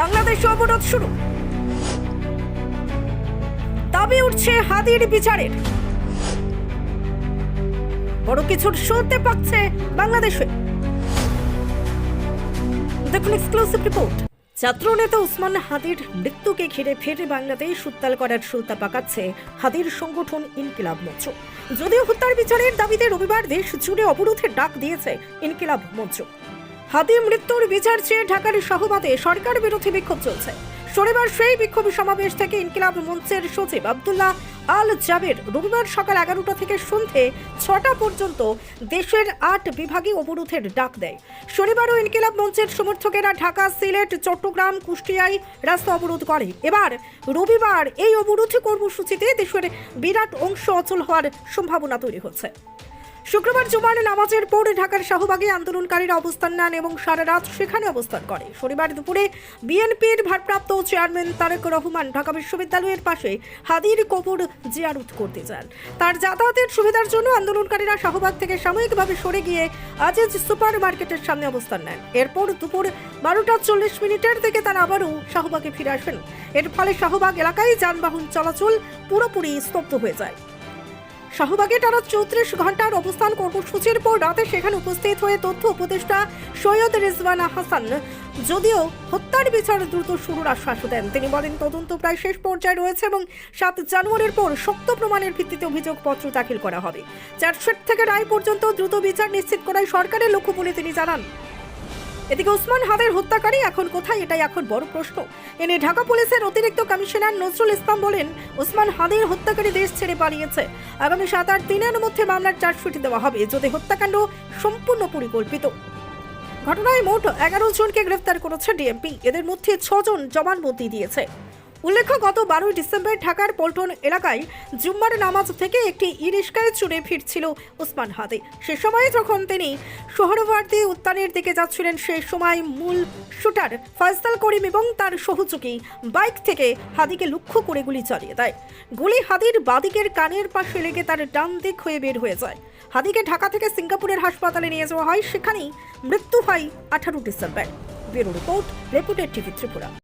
বাংলাদেশে অবরোধ শুরু। দাবি উঠছে হাদির বিচারের। বড় কিছুর শুনতে পাচ্ছে বাংলাদেশে। দেখুন এক্সক্লুসিভ রিপোর্ট ছাত্র উসমান হাদির মৃত্যুকে ঘিরে ফের বাংলাদেশ উত্তাল করার সুলতা পাকাচ্ছে হাদির সংগঠন ইনকিলাব মঞ্চ। যদিও হত্যার বিচারের দাবিতে রবিবার দেশ জুড়ে অবরোধের ডাক দিয়েছে ইনকিলাব মঞ্চ। হাদি মৃত্যুর বিচার চেয়ে ঢাকার শাহবাদে সরকার বিরোধী বিক্ষোভ চলছে। শনিবার সেই বিক্ষোভ সমাবেশ থেকে ইনকিলাব মঞ্চের সচিব আব্দুল্লাহ আল জাবের রবিবার সকাল এগারোটা থেকে সন্ধে ছটা পর্যন্ত দেশের আট বিভাগে অবরোধের ডাক দেয়। শনিবারও ইনকিলাব মঞ্চের সমর্থকেরা ঢাকা, সিলেট, চট্টগ্রাম, কুষ্টিয়ায় রাস্তা অবরোধ করে। এবার রবিবার এই অবরোধ কর্মসূচিতে দেশের বিরাট অংশ অচল হওয়ার সম্ভাবনা তৈরি হচ্ছে। শুক্রবার জুমার নামাজের পর ঢাকার শাহবাগে আন্দোলনকারীরা অবস্থান নেন এবং সারা রাত সেখানে অবস্থান করে। শনিবার দুপুরে বিএনপির ভারপ্রাপ্ত চেয়ারম্যান তারেক রহমান ঢাকা বিশ্ববিদ্যালয়ের পাশে হাদির কবর জিয়ারত করতে যান। তার যাতায়াতের সুবিধার জন্য আন্দোলনকারীরা শাহবাগ থেকে সাময়িকভাবে সরে গিয়ে আজিজ সুপার মার্কেটের সামনে অবস্থান নেন। এরপর দুপুর বারোটা চল্লিশ মিনিটের দিকে তারা আবারও শাহবাগে ফিরে আসেন। এর ফলে শাহবাগ এলাকায় যানবাহন চলাচল পুরোপুরি স্তব্ধ হয়ে যায়। শাহবাগে টানা চৌত্রিশ ঘণ্টার অবস্থান কর্মসূচির পর রাতে সেখানে উপস্থিত হয়ে তথ্য উপদেষ্টা সৈয়দ রিজওয়ানা হাসান যদিও হত্যার বিচার দ্রুত শুরুর আশ্বাস দেন। তিনি বলেন, তদন্ত প্রায় শেষ পর্যায়ে রয়েছে এবং সাত জানুয়ারির পর শক্ত প্রমাণের ভিত্তিতে অভিযোগপত্র দাখিল করা হবে। চার্জশিট থেকে রায় পর্যন্ত দ্রুত বিচার নিশ্চিত করাই সরকারের লক্ষ্য বলে তিনি জানান। এদিকে ওসমান হাদের হত্যাকারী, এখন কোথায়? এটাই এখন বড় প্রশ্ন। এনে ঢাকা পুলিশের অতিরিক্ত কমিশনার নজরুল ইসলাম বলেন, ওসমান হাদের হত্যাকারী দেশ ছেড়ে পালিয়েছে। আগামী সাত আট দিনের মধ্যে মামলার চার্জশিট দেওয়া হবে। যদি হত্যাকাণ্ড সম্পূর্ণ পরিকল্পিত। ঘটনায় মোট এগারো জনকে গ্রেফতার করেছে ডিএমপি। এদের মধ্যে ছজন জবানবন্দি দিয়েছে। উল্লেখ্য, গত বারোই ডিসেম্বর ঢাকার পল্টন এলাকায় জুম্মার নামাজ থেকে একটি ই রিস্কায় চড়ে ফিরছিল ওসমান হাদি। সে সময় যখন তিনি সোহরওয়ার্দী উদ্যানের দিকে যাচ্ছিলেন, সে সময় মূল শুটার ফয়সাল করিম এবং তার সহযোগী বাইক থেকে হাদিকে লক্ষ্য করে গুলি চালিয়ে দেয়। গুলি হাদির বাদিকের কানের পাশে লেগে তার ডান দিক হয়ে বের হয়ে যায়। হাদিকে ঢাকা থেকে সিঙ্গাপুরের হাসপাতালে নিয়ে যাওয়া হয়, সেখানেই মৃত্যু হয় আঠারো December. Bureau report, reputed TV Tripura.